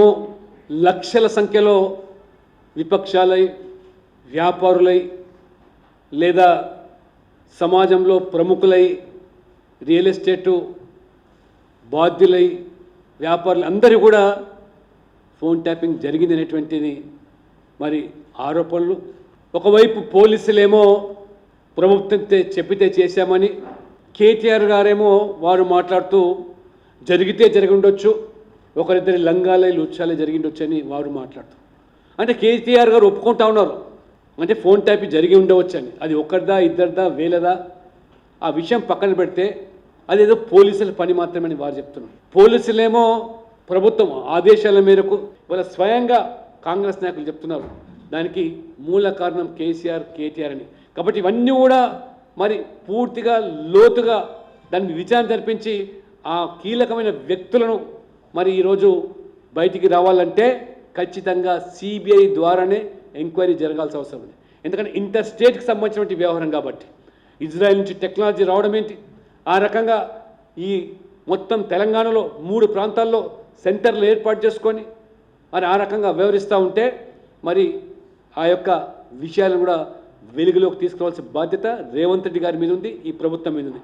మొత్తము లక్షల సంఖ్యలో విపక్షాలై వ్యాపారులై లేదా సమాజంలో ప్రముఖులై రియల్ ఎస్టేటు బాధ్యులై వ్యాపారులు అందరూ కూడా ఫోన్ ట్యాపింగ్ జరిగింది అనేటువంటిది మరి ఆరోపణలు. ఒకవైపు పోలీసులేమో ప్రభుత్వం చెప్పితే చేశామని కేటీఆర్ గారేమో వారు మాట్లాడుతూ జరిగితే జరిగి ఉండొచ్చు ఒకరిద్దరి లంగాలే లుచ్చాలే జరిగిండొచ్చు అని వారు మాట్లాడుతూ. అంటే కేటీఆర్ గారు ఒప్పుకుంటా ఉన్నారు. అంటే ఫోన్ ట్యాప్ జరిగి ఉండవచ్చని. అది ఒకరిదా ఇద్దరిదా వేలదా? ఆ విషయం పక్కన పెడితే అదేదో పోలీసుల పని మాత్రమని వారు చెప్తున్నారు. పోలీసులేమో ప్రభుత్వం ఆదేశాల మేరకు ఇవాళ స్వయంగా కాంగ్రెస్ నాయకులు చెప్తున్నారు. దానికి మూల కారణం కేసీఆర్ కేటీఆర్ అని. కాబట్టి ఇవన్నీ కూడా మరి పూర్తిగా లోతుగా దాన్ని విచారణ జరిపించి ఆ కీలకమైన వ్యక్తులను మరి ఈరోజు బయటికి రావాలంటే ఖచ్చితంగా సిబిఐ ద్వారానే ఎంక్వైరీ జరగాల్సిన అవసరం ఉంది. ఎందుకంటే ఇంటర్ స్టేట్కి సంబంధించినటువంటి వ్యవహారం కాబట్టి. ఇజ్రాయెల్ నుంచి టెక్నాలజీ రావడం ఏంటి? ఆ రకంగా ఈ మొత్తం తెలంగాణలో మూడు ప్రాంతాల్లో సెంటర్లు ఏర్పాటు చేసుకొని మరి ఆ రకంగా వ్యవహరిస్తూ ఉంటే మరి ఆ యొక్క విషయాలను కూడా వెలుగులోకి తీసుకోవాల్సిన బాధ్యత రేవంత్ రెడ్డి గారి మీద ఉంది ఈ ప్రభుత్వం మీద ఉంది.